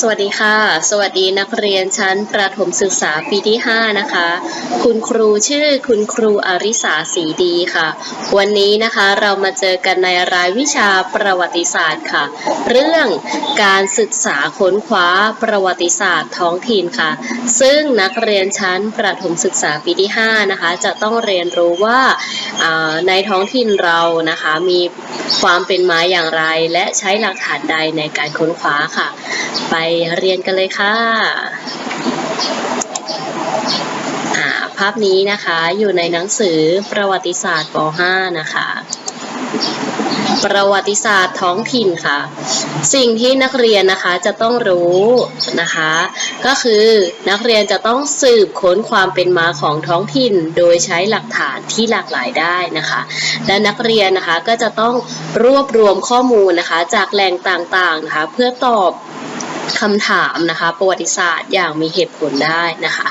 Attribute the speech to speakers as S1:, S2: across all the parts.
S1: สวัสดีค่ะ สวัสดีนักเรียนชั้นประถมศึกษาปีที่ 5 นะคะ คุณครูชื่อคุณครูอริสาสีดีค่ะ วันนี้นะคะเรามาเจอกันในรายวิชาประวัติศาสตร์ค่ะ เรื่องการศึกษาค้นคว้าประวัติศาสตร์ท้องถิ่นค่ะ ซึ่งนักเรียนชั้นประถมศึกษาปีที่ 5 นะคะ จะต้องเรียนรู้ว่าอ่าในท้องถิ่นเรานะคะมีความเป็นมาอย่างไร และใช้หลักฐานใดในการค้นคว้าค่ะไปเรียนกันเลยค่ะภาพนี้นะคะอยู่ในหนังสือประวัติศาสตร์ป .5 นะคะ ประวัติศาสตร์ท้องถิ่นค่ะ สิ่งที่นักเรียนนะคะจะต้องรู้นะคะ ก็คือนักเรียนจะต้องสืบค้นความเป็นมาของท้องถิ่น โดยใช้หลักฐานที่หลากหลายได้นะคะ และนักเรียนนะคะก็จะต้องรวบรวมข้อมูลนะคะ จากแหล่งต่างๆนะคะเพื่อตอบ คำถามนะคะประวัติศาสตร์อย่างมีเหตุผลได้นะคะ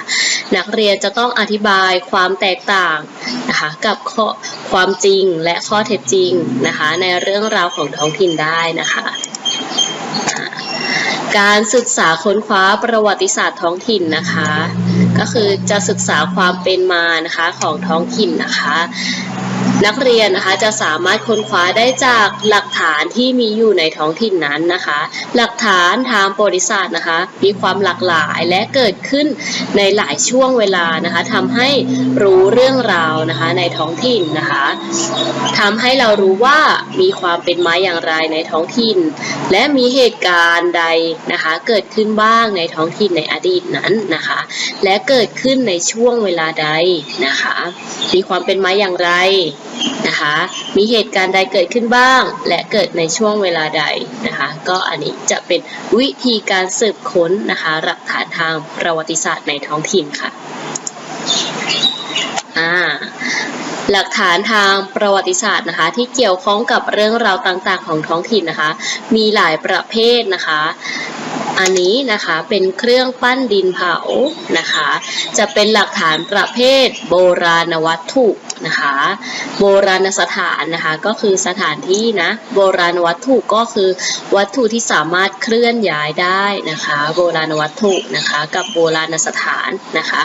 S1: นักเรียนจะต้องอธิบายความแตกต่างนะคะกับข้อความจริงและข้อเท็จจริงนะคะในเรื่องราวของท้องถิ่นได้นะคะการศึกษาค้นคว้าประวัติศาสตร์ท้องถิ่นนะคะ ก็คือจะศึกษาความเป็นมานะคะของท้องถิ่นนะคะ นักเรียนนะคะจะสามารถค้นคว้าได้จากหลักฐานที่มีอยู่ในท้องถิ่นนั้นนะคะ หลักฐานทางประวัติศาสตร์นะคะ มีความหลากหลายและเกิดขึ้นในหลายช่วงเวลานะคะทำให้รู้เรื่องราวนะคะในท้องถิ่นนะคะทำให้เรารู้ว่ามีความเป็นมาอย่างไรในท้องถิ่น และมีเหตุการณ์ใดนะคะ เกิดขึ้นบ้างในท้องถิ่นในอดีตนั้นนะคะ และเกิดขึ้นในช่วงเวลาใดนะคะ มีความเป็นมาอย่างไรนะคะ มีเหตุการณ์ใดเกิดขึ้นบ้าง และเกิดในช่วงเวลาใดนะคะ ก็อันนี้จะเป็นวิธีการสืบค้นนะคะหลักฐานทางประวัติศาสตร์ในท้องถิ่นค่ะอ่าหลักฐานทางประวัติศาสตร์นะคะ ที่เกี่ยวข้องกับเรื่องราวต่างๆ ของท้องถิ่นนะคะ มีหลายประเภทนะคะ อันนี้นะคะเป็นเครื่องปั้นดินเผานะคะ จะเป็นหลักฐานประเภทโบราณวัตถุนะคะ โบราณสถานนะคะก็คือสถานที่นะโบราณวัตถุก็คือวัตถุที่สามารถเคลื่อนย้ายได้นะคะ โบราณวัตถุนะคะกับโบราณสถานนะคะ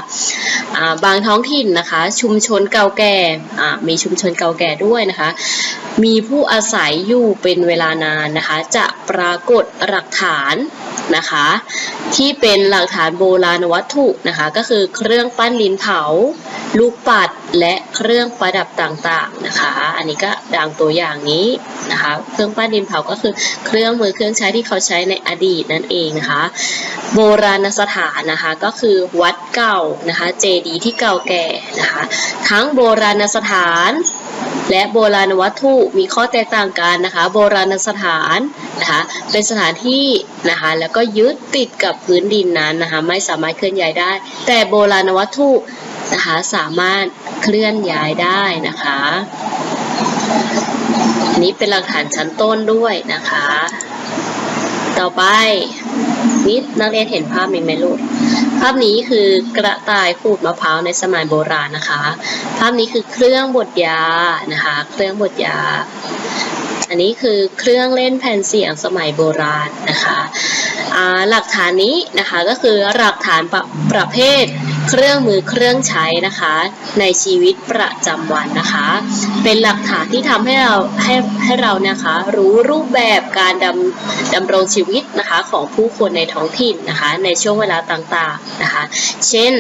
S1: บางท้องถิ่นนะคะชุมชนเก่าแก่มีชุมชนเก่าแก่ด้วยนะคะ มีผู้อาศัยอยู่เป็นเวลานานนะคะ จะปรากฏหลักฐาน นะคะ ที่เป็นหลักฐานโบราณวัตถุนะคะ ก็คือเครื่องปั้นดินเผา ลูกปัดและเครื่องประดับต่างๆนะคะ อันนี้ก็ดังตัวอย่างนี้นะคะ เครื่องปั้นดินเผาก็คือเครื่องมือเครื่องใช้ที่เขาใช้ในอดีตนั่นเองนะคะ โบราณสถานนะคะก็คือวัดเก่านะคะ เจดีย์ที่เก่าแก่นะคะ ทั้งโบราณสถาน และโบราณวัตถุมีข้อแตกต่างกันนะคะ โบราณสถานนะคะเป็นสถานที่นะคะแล้วก็ยึดติดกับพื้นดินนั้นนะคะไม่สามารถเคลื่อนย้ายได้ แต่โบราณวัตถุนะคะสามารถเคลื่อนย้ายได้นะคะอันนี้เป็นหลักฐานชั้นต้นด้วยนะคะ ต่อไปนี่นักเรียนเห็นภาพไหมไหมลูก ภาพนี้คือกระต่ายขูดมะพร้าวในสมัยโบราณนะคะ ภาพนี้คือเครื่องบดยานะคะ เครื่องบดยา อันนี้คือเครื่องเล่นแผ่นเสียงสมัยโบราณนะคะหลักฐานนี้นะคะก็คือหลักฐานประประเภท เครื่องมือเครื่องใช้นะคะ ในชีวิตประจำวันนะคะ เป็นหลักฐานที่ทำให้เราให้ให้เรานะคะ รู้รูปแบบการดำดำรงชีวิตนะคะของผู้คนในท้องถิ่นนะคะ ในช่วงเวลาต่างๆนะคะ เช่น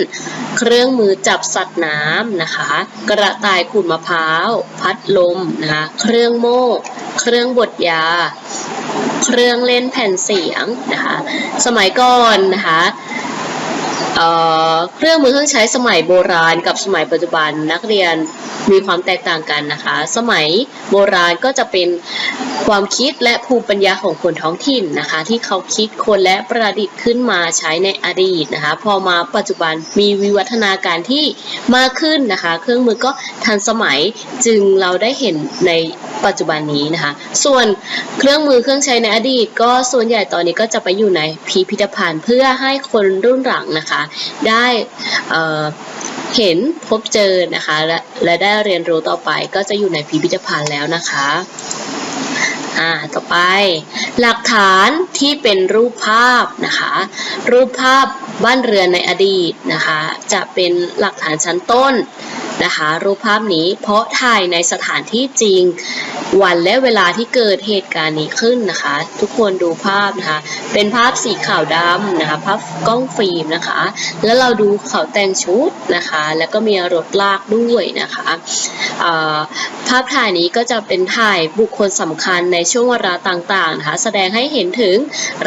S1: เครื่องมือจับสัตว์น้ำนะคะ กระต่ายขูดมะพร้าว พัดลมนะคะเครื่องโม่เครื่องบดยา เครื่องเล่นแผ่นเสียงนะคะ สมัยก่อนนะคะ เครื่องมือเครื่องใช้สมัยโบราณกับสมัยปัจจุบันนักเรียน มีความแตกต่างกันนะคะ สมัยโบราณก็จะเป็นความคิดและภูมิปัญญาของคนท้องถิ่นนะคะ ที่เขาคิดคนและประดิษฐ์ขึ้นมาใช้ในอดีตนะคะ พอมาปัจจุบันมีวิวัฒนาการที่มากขึ้นนะคะ เครื่องมือก็ทันสมัยจึงเราได้เห็นในปัจจุบันนี้นะคะ ส่วนเครื่องมือเครื่องใช้ในอดีต ก็ส่วนใหญ่ตอนนี้ก็จะไปอยู่ในพิพิธภัณฑ์เพื่อให้คนรุ่นหลังนะคะ ได้ เห็นพบเจอนะคะ และและได้เรียนรู้ต่อไปก็จะอยู่ในพิพิธภัณฑ์แล้วนะคะอ่าต่อไป หลักฐานที่เป็นรูปภาพนะคะ รูปภาพบ้านเรือนในอดีตนะคะ จะเป็นหลักฐานชั้นต้น นะคะ รูปภาพนี้เพราะถ่ายในสถานที่จริง วันและเวลาที่เกิดเหตุการณ์นี้ขึ้นนะคะ ทุกคนดูภาพนะคะ เป็นภาพสีขาวดำนะคะ ภาพกล้องฟิล์มนะคะ แล้วเราดูเขาแต่งชุดนะคะ แล้วก็มีรถลากด้วยนะคะภาพถ่ายนี้ก็จะเป็นถ่ายบุคคลสำคัญในช่วงเวลาต่างๆนะคะ แสดงให้เห็นถึง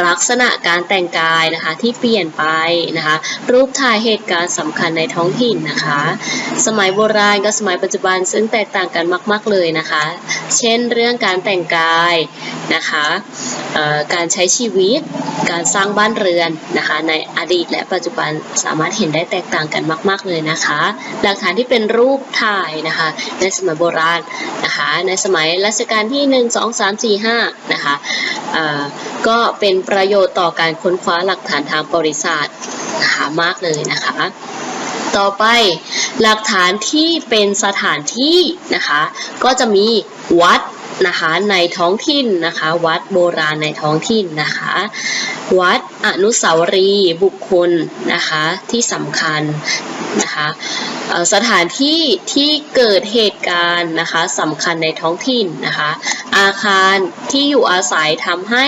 S1: ลักษณะการแต่งกายนะคะที่เปลี่ยนไปนะคะ รูปถ่ายเหตุการณ์สำคัญในท้องถิ่นนะคะ สมัยโบราณกับสมัยปัจจุบันซึ่งแตกต่างกันมาก ๆเลยนะคะ เช่นเรื่องการแต่งกายนะคะการใช้ชีวิต การสร้างบ้านเรือนนะคะในอดีตและปัจจุบันสามารถเห็นได้แตกต่างกันมาก ๆเลยนะคะหลักฐานที่เป็นรูปถ่ายนะคะในสมัยโบราณนะคะในสมัยรัชกาลที่ 1 2 3 4 5นะคะก็เป็นประโยชน์ต่อการค้นคว้าหลักฐานทางประวัติศาสตร์นะคะมากเลยนะคะ ต่อไป หลักฐานที่เป็นสถานที่นะคะ ก็จะมีวัดนะคะในท้องถิ่นนะคะ วัดโบราณในท้องถิ่นนะคะ วัดอนุสาวรีย์บุคคลนะคะที่สำคัญนะคะสถานที่ที่เกิดเหตุการณ์นะคะสำคัญในท้องถิ่นนะคะ อาคารที่อยู่อาศัยทำให้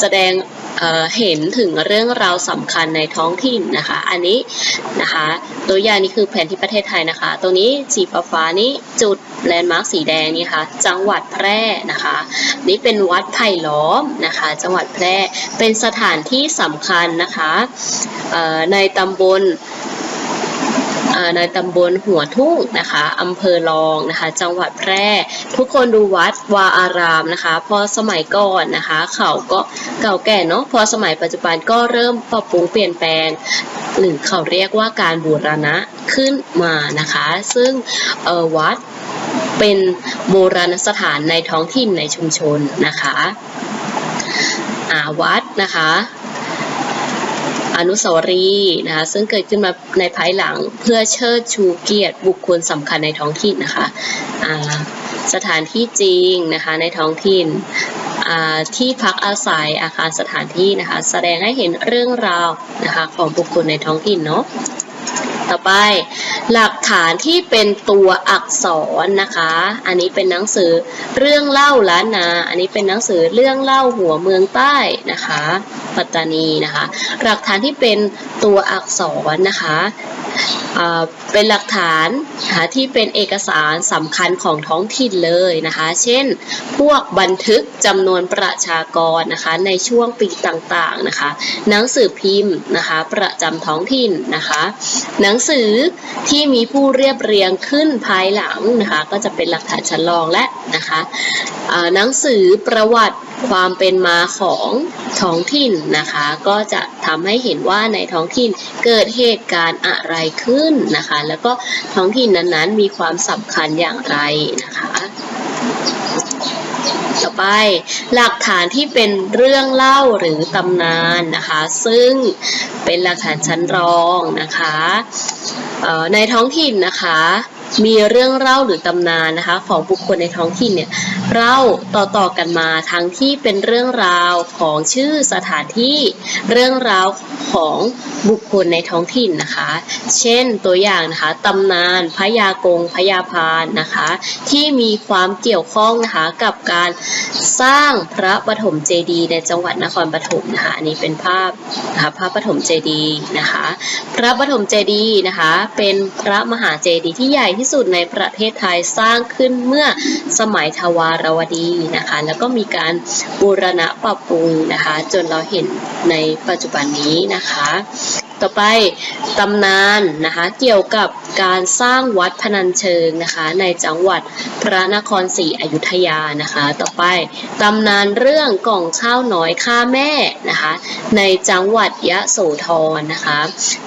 S1: แสดง เห็นถึงเรื่องราวสำคัญในท้องถิ่นนะคะ อันนี้นะคะตัวอย่างนี้คือแผนที่ประเทศไทยนะคะ ตรงนี้สีฟ้าฟ้านี้จุดแลนด์มาร์คสีแดงนี่ค่ะจังหวัดแพร่นะคะ นี่เป็นวัดไผ่ล้อมนะคะ จังหวัดแพร่เป็นสถานที่สำคัญนะคะในตำบล ในตำบลหัวทุ่งนะคะอำเภอรองนะคะ จังหวัดแพร่ ทุกคนดูวัดวาอารามนะคะ พอสมัยก่อนนะคะ เขาก็เก่าแก่เนาะพอสมัยปัจจุบันก็เริ่มปรับปรุงเปลี่ยนแปลง หรือเขาเรียกว่าการบูรณะขึ้นมานะคะ ซึ่งออวัดเป็นโบราณสถานในท้องถิ่นในชุมชนนะคะอาวัดนะคะ อนุสาวรีย์นะคะซึ่งเกิดขึ้นมาในภายหลังเพื่อเชิดชูเกียรติบุคคลสำคัญในท้องถิ่นนะคะสถานที่จริงนะคะในท้องถิ่นที่พักอาศัยอาคารสถานที่นะคะแสดงให้เห็นเรื่องราวนะคะของบุคคลในท้องถิ่นเนาะต่อไปหลักฐานที่เป็นตัวอักษรนะคะ อันนี้เป็นหนังสือเรื่องเล่าล้านนา อันนี้เป็นหนังสือเรื่องเล่าหัวเมืองใต้นะคะ ปัตตานีนะคะ หลักฐานที่เป็นตัวอักษรนะคะเป็นหลักฐานนะคะที่เป็นเอกสารสำคัญของท้องถิ่นเลยนะคะ เช่น พวกบันทึกจำนวนประชากรนะคะในช่วงปีต่างๆนะคะหนังสือพิมพ์นะคะประจำท้องถิ่นนะคะ หนังสือที่มีผู้เรียบเรียงขึ้นภายหลังนะคะก็จะเป็นหลักฐานชั้นรองและนะคะหนังสือประวัติความเป็นมาของท้องถิ่นนะคะ ก็จะทำให้เห็นว่าในท้องถิ่นเกิดเหตุการณ์อะไรขึ้นนะคะ แล้วก็ท้องถิ่นนั้นๆ มีความสำคัญอย่างไรนะคะต่อไปหลักฐานที่เป็นเรื่องเล่าหรือตำนานนะคะ ซึ่งเป็นหลักฐานชั้นรองนะคะในท้องถิ่นนะคะ มีเรื่องเล่าหรือตำนานนะคะ ของบุคคลในท้องถิ่นเนี่ย เล่าต่อๆกันมาทั้งที่เป็นเรื่องราวของชื่อสถานที่ เรื่องราวของบุคคลในท้องถิ่นนะคะ เช่นตัวอย่างนะคะตำนานพญากงพญาพานนะคะ ที่มีความเกี่ยวข้องนะคะกับการสร้างพระปฐมเจดีย์ในจังหวัดนครปฐมนะคะอันนี้เป็นภาพนะคะพระปฐมเจดีย์นะคะ พระปฐมเจดีย์นะคะ เป็นพระมหาเจดีย์ที่ใหญ่ที่สุดในประเทศไทยสร้างขึ้นเมื่อสมัยทวารวดีนะคะ แล้วก็มีการบูรณะปรับปรุงนะคะ จนเราเห็นในปัจจุบันนี้นะคะ ต่อไปตำนานนะคะ เกี่ยวกับ การสร้างวัดพนัญเชิงนะคะ ในจังหวัดพระนครศรีอยุธยานะคะ ต่อไปตำนานเรื่องกล่องข้าวน้อยฆ่าแม่นะคะ ในจังหวัดยะโสธรนะคะ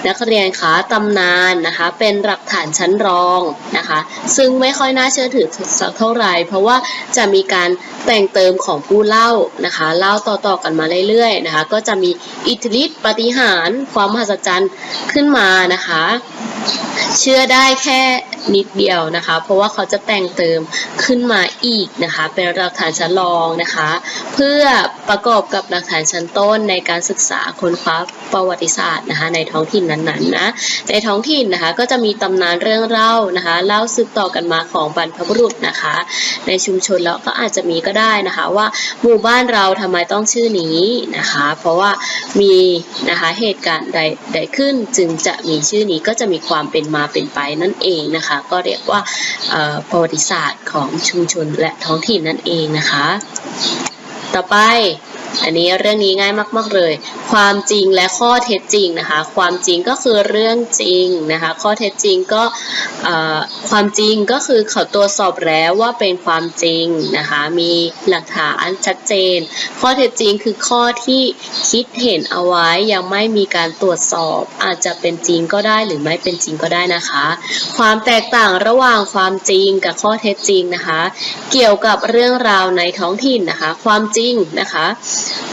S1: นักเรียนคะตำนานนะคะเป็นหลักฐานชั้นรองนะคะ ซึ่งไม่ค่อยน่าเชื่อถือสักเท่าไหร่เพราะว่าจะมีการแต่งเติมของผู้เล่านะคะ เล่าต่อๆกันมาเรื่อยๆนะคะ ก็จะมีอิทธิฤทธิปฏิหารความมหัศจรรย์ขึ้นมานะคะ เชื่อได้แค่ นิดเดียวนะคะ เพราะว่าเขาจะแต่งเติมขึ้นมาอีกนะคะ เป็นหลักฐานชั้นรองนะคะ เพื่อประกอบกับหลักฐานชั้นต้นในการศึกษาค้นคว้าประวัติศาสตร์นะคะ ในท้องถิ่นนั้นๆนะในท้องถิ่นนะคะก็จะมีตำนานเรื่องเล่านะคะเล่าสืบต่อกันมาของบรรพบุรุษนะคะ ในชุมชนแล้วก็อาจจะมีก็ได้นะคะ ว่าหมู่บ้านเราทำไมต้องชื่อนี้นะคะ เพราะว่ามีนะคะเหตุการณ์ใดใดขึ้นจึงจะมีชื่อนี้ก็จะมีความเป็นมาเป็นไปนั่นเองนะคะก็เรียกว่าประวัติศาสตร์ของชุมชนและท้องถิ่นนั่นเองนะคะ ต่อไป อันนี้เรื่องนี้ง่ายมาก ๆเลย ความจริงและข้อเท็จจริงนะคะ ความจริงก็คือเรื่องจริงนะคะ ข้อเท็จจริงก็ความจริงก็คือเขาตรวจสอบแล้วว่าเป็นความจริงนะคะ มีหลักฐานชัดเจน ข้อเท็จจริงคือข้อที่คิดเห็นเอาไว้ยังไม่มีการตรวจสอบ อาจจะเป็นจริงก็ได้หรือไม่เป็นจริงก็ได้นะคะ ความแตกต่างระหว่างความจริงกับข้อเท็จจริงนะคะ เกี่ยวกับเรื่องราวในท้องถิ่นนะคะ ความจริงนะคะ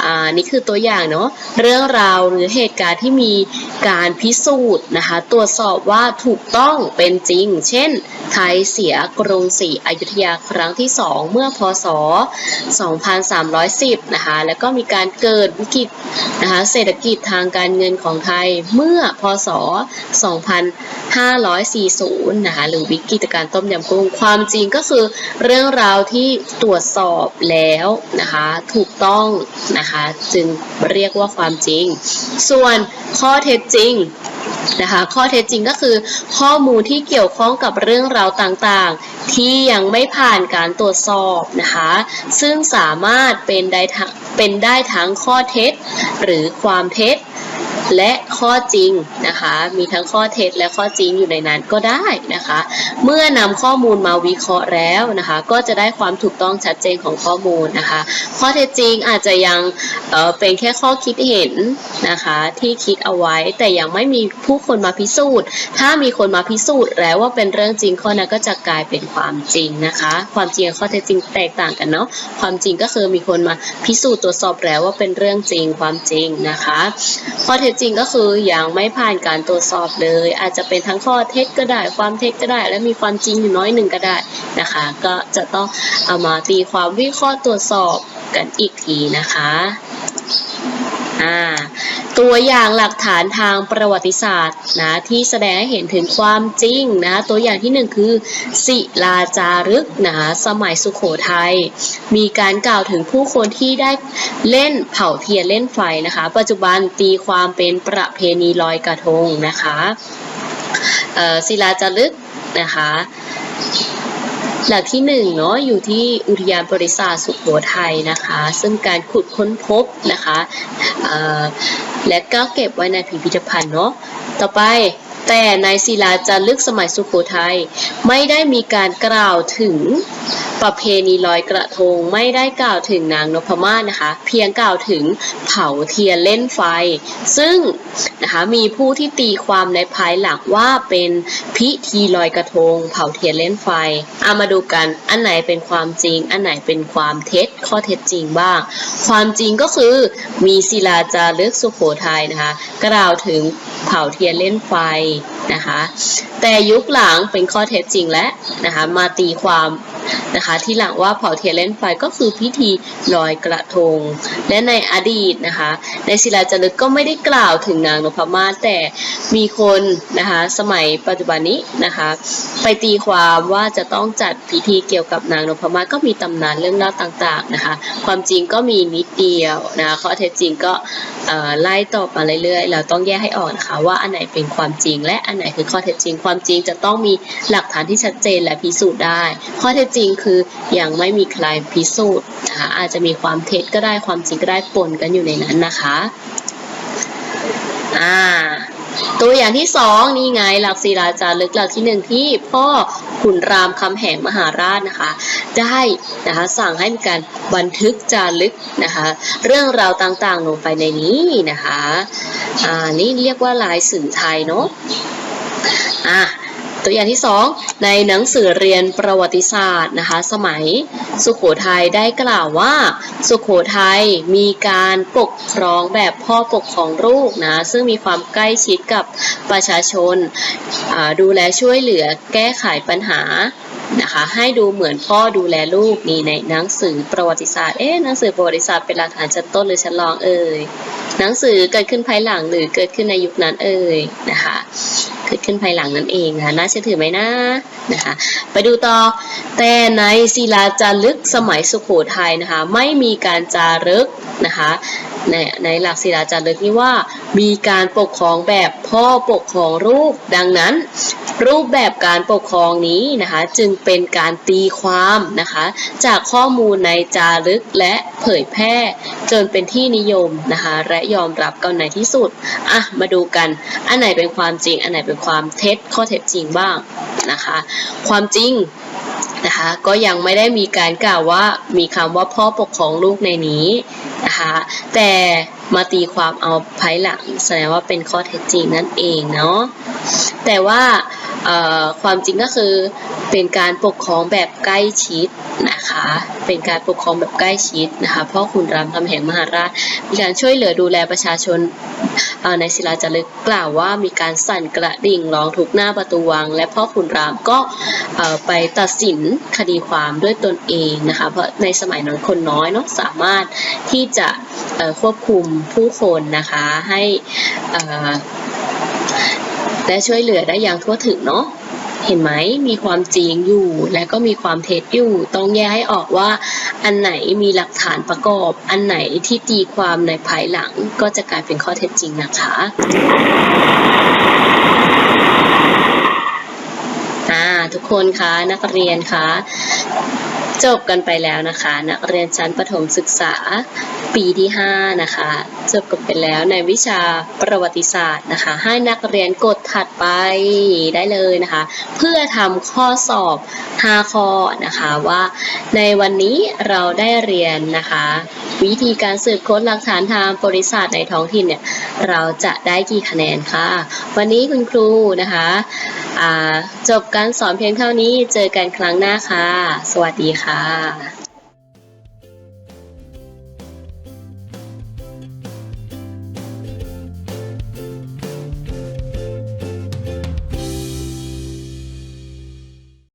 S1: อ่านี่คือตัวอย่างเนาะเรื่องราวหรือเหตุการณ์ที่มีการพิสูจน์นะคะ ตรวจสอบว่าถูกต้องเป็นจริง เช่น ไทยเสียกรุงศรีอยุธยาครั้งที่ 2 เมื่อพศ 2310 นะคะ แล้วก็มีการเกิดวิกฤตนะคะเศรษฐกิจทางการเงินของไทยเมื่อพศ 2540 นะคะหรือวิกฤตการณ์ต้มยำกุ้งความจริงก็คือเรื่องราวที่ตรวจสอบแล้วนะคะถูกต้องนะคะ จึงเรียกว่าความจริง ส่วนข้อเท็จจริงนะคะข้อเท็จจริงก็คือ ข้อมูลที่เกี่ยวข้องกับเรื่องราวต่างๆ ที่ยังไม่ผ่านการตรวจสอบนะคะ ซึ่งสามารถเป็นได้ทั้งเป็นได้ทั้งข้อเท็จ หรือความเท็จ และข้อจริงนะคะ มีทั้งข้อเท็จและข้อจริงอยู่ในนั้นก็ได้นะคะ เมื่อนำข้อมูลมาวิเคราะห์แล้วนะคะ ก็จะได้ความถูกต้องชัดเจนของข้อมูลนะคะ ข้อเท็จจริงอาจจะยังเเป็นแค่ข้อคิดเห็นนะคะที่คิดเอาไว้แต่ยังไม่มีผู้คนมาพิสูจน์ ถ้ามีคนมาพิสูจน์แล้วว่าเป็นเรื่องจริงข้อนั้นก็จะกลายเป็นความจริงนะคะ ความจริงกับข้อเท็จจริงแตกต่างกันเนาะความจริงก็คือมีคนมาพิสูจน์ตรวจสอบแล้วว่าเป็นเรื่องจริงความจริงนะคะ ข้อเท็จจริงก็คือยังไม่ผ่านการตรวจสอบเลย อาจจะเป็นทั้งข้อเท็จก็ได้ความเท็จก็ได้ และมีความจริงอยู่น้อยหนึ่งก็ได้นะคะ ก็จะต้องเอามาตีความวิเคราะห์ตรวจสอบกันอีกทีนะคะ อ่าตัวอย่างหลักฐานทางประวัติศาสตร์นะที่แสดงให้เห็นถึงความจริงนะตัวอย่างที่หนึ่งคือ ศิลาจารึกนะสมัยสุขโขทัยมีการกล่าวถึงผู้คนที่ได้เล่นเผาเทียนเล่นไฟนะคะ ปัจจุบันตีความเป็นประเพณีลอยกระทงนะคะศิลาจารึกนะคะ หลักที่หนึ่งเนาะอยู่ที่อุทยานบริษัทสุขโขทัยนะคะ ซึ่งการขุดค้นพบนะคะและก็เก็บไว้ในพิพิธภัณฑ์เนาะต่อไป แต่ในศิลาจารึกสมัยสุโขทัยไม่ได้มีการกล่าวถึงประเพณีลอยกระทง ไม่ได้กล่าวถึงนางนพมาศนะคะ เพียงกล่าวถึงเผาเทียนเล่นไฟ ซึ่งนะคะมีผู้ที่ตีความในภายหลังว่าเป็นพิธีลอยกระทง เผาเทียนเล่นไฟเอามาดูกันอันไหนเป็นความจริง อันไหนเป็นความเท็จข้อเท็จจริงบ้าง ความจริงก็คือมีศิลาจารึกสุโขทัยนะคะ กล่าวถึงเผาเทียนเล่นไฟ นะคะ แต่ยุคหลังเป็นข้อเท็จจริงและนะคะมาตีความ นะคะ ที่หลังว่าเผาเทียนเล่นไฟก็คือพิธีลอยกระทง และในอดีตนะคะ ในศิลาจารึกก็ไม่ได้กล่าวถึงนางนพมาศแต่มีคนนะคะสมัยปัจจุบันนี้นะคะ ไปตีความว่าจะต้องจัดพิธีเกี่ยวกับนางนพมาศก็มีตำนานเรื่องเล่าต่างๆนะคะ ความจริงก็มีนิดเดียวนะคะข้อเท็จจริงก็ไล่ต่อมาเรื่อยๆ เราต้องแยกให้ออกนะคะว่าอันไหนเป็นความจริง และอันไหนคือข้อเท็จจริง ความจริงจะต้องมีหลักฐานที่ชัดเจนและพิสูจน์ได้ ข้อเท็จจริงคือือยังไม่มีใครพิสูจน์นะคะอาจจะมีความเท็จก็ได้ความจริงก็ได้ปนกันอยู่ในนั้นนะคะอ่าตัวอย่างที่สองนี่ไงหลักศิลาจารึกหลักที่หนึ่งที่พ่อขุนรามคำแหงมหาราชนะคะ ได้นะคะสั่งให้มีการบันทึกจารึกนะคะ เรื่องราวต่างๆลงไปในนี้นะคะอ่านี่เรียกว่าลายสื่อไทยเนาะอะ ตัวอย่างที่สองในหนังสือเรียนประวัติศาสตร์นะคะ สมัยสุขโขทัยได้กล่าวว่า สุขโขทัยมีการปกครองแบบพ่อปกครองลูกนะ ซึ่งมีความใกล้ชิดกับประชาชนาดูแลช่วยเหลือแก้ไขปัญหานะคะให้ดูเหมือนพ่อดูแลลูกนี่ในหนังสือประวัติศาสตร์เอ๊ะหนังสือประวัติศาสตร์เป็นหลักฐานชั้นต้นหรือชั้นรองเอ่ยหนังสือเกิดขึ้นภายหลังหรือเกิดขึ้นในยุคนั้นเอ่ยนะคะ เกิดขึ้นภายหลังนั่นเองนะคะน่าเชื่อถือไหมนะนะคะ ไปดูต่อแต่ในศิลาจารึกสมัยสุขโขทัยนะคะไม่มีการจารึกนะคะในในหลักศิลาจารึกนี้ว่ามีการปกครองแบบพ่อปกครองรูปดังนั้น รูปแบบการปกครองนี้นะคะจึงเป็นการตีความนะคะจากข้อมูลในจารึกและเผยแพร่จนเป็นที่นิยมนะคะและยอมรับกันในที่สุดอะมาดูกัน อันไหนเป็นความจริง อันไหนเป็นความเท็จข้อเท็จจริงบ้างนะคะความจริงนะคะก็ยังไม่ได้มีการกล่าวว่ามีคำว่าพ่อปกครองลูกในนี้นะคะแต่มาตีความเอาภายหลังแสดงว่าเป็นข้อเท็จจริงนั่นเองเนาะแต่ว่า ความจริงก็คือเป็นการปกครองแบบใกล้ชิดนะคะ เป็นการปกครองแบบใกล้ชิดนะคะพ่อคุณรามคำแหงมหาราช มีการช่วยเหลือดูแลประชาชนในศิลาจารึกกล่าวว่ามีการสั่นกระดิ่งร้องทุกหน้าประตูวัง และพ่อขุนรามก็ไปตัดสินคดีความด้วยตนเองนะคะเพราะในสมัยนั้นคนน้อยเนาะสามารถที่จะควบคุมผู้คนนะคะให้อ่อ และช่วยเหลือได้อย่างทั่วถึงเนาะเห็นไหมมีความจริงอยู่และก็มีความเท็จอยู่ ต้องแยกให้ออกว่า อันไหนมีหลักฐานประกอบ อันไหนที่ตีความในภายหลังก็จะกลายเป็นข้อเท็จจริงนะคะทุกคนคะนักเรียนคะจบกันไปแล้วนะคะ นักเรียนชั้นประถมศึกษา ปีที่ 5 นะคะ จบกันไปแล้วในวิชาประวัติศาสตร์นะคะ ให้นักเรียนกดถัดไปได้เลยนะคะ เพื่อทำข้อสอบ 5 ข้อนะคะว่าในวันนี้เราได้เรียนนะคะ วิธีการสืบค้นหลักฐานทางประวัติศาสตร์ในท้องถิ่นเนี่ยเราจะได้กี่คะแนนคะ วันนี้คุณครูนะคะจบการสอนเพียงเท่านี้เจอกันครั้งหน้าค่ะ สวัสดีค่ะ